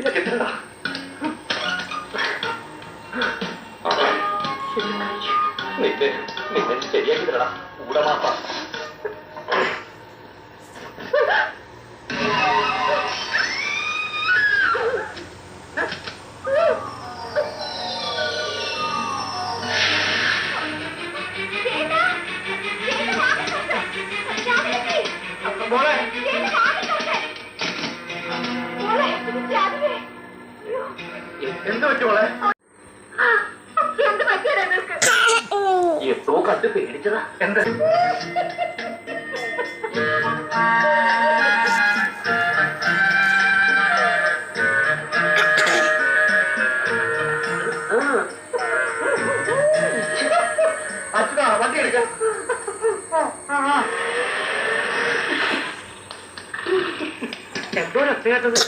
പേടിച്ച കെട്ടണ്ട നിന്നെ നിന്നെ ശരിയാക്കി തരടാ കൂടമാപ്പ മോളെ എന്ത് പറ്റി മോളെ എന്ത് നിനക്ക് എന്തോ കണ്ട് പേടിച്ചതാ. എന്താ? അച്ഛനാ വണ്ടി എടുക്ക. എന്തോ രസ കേട്ടത്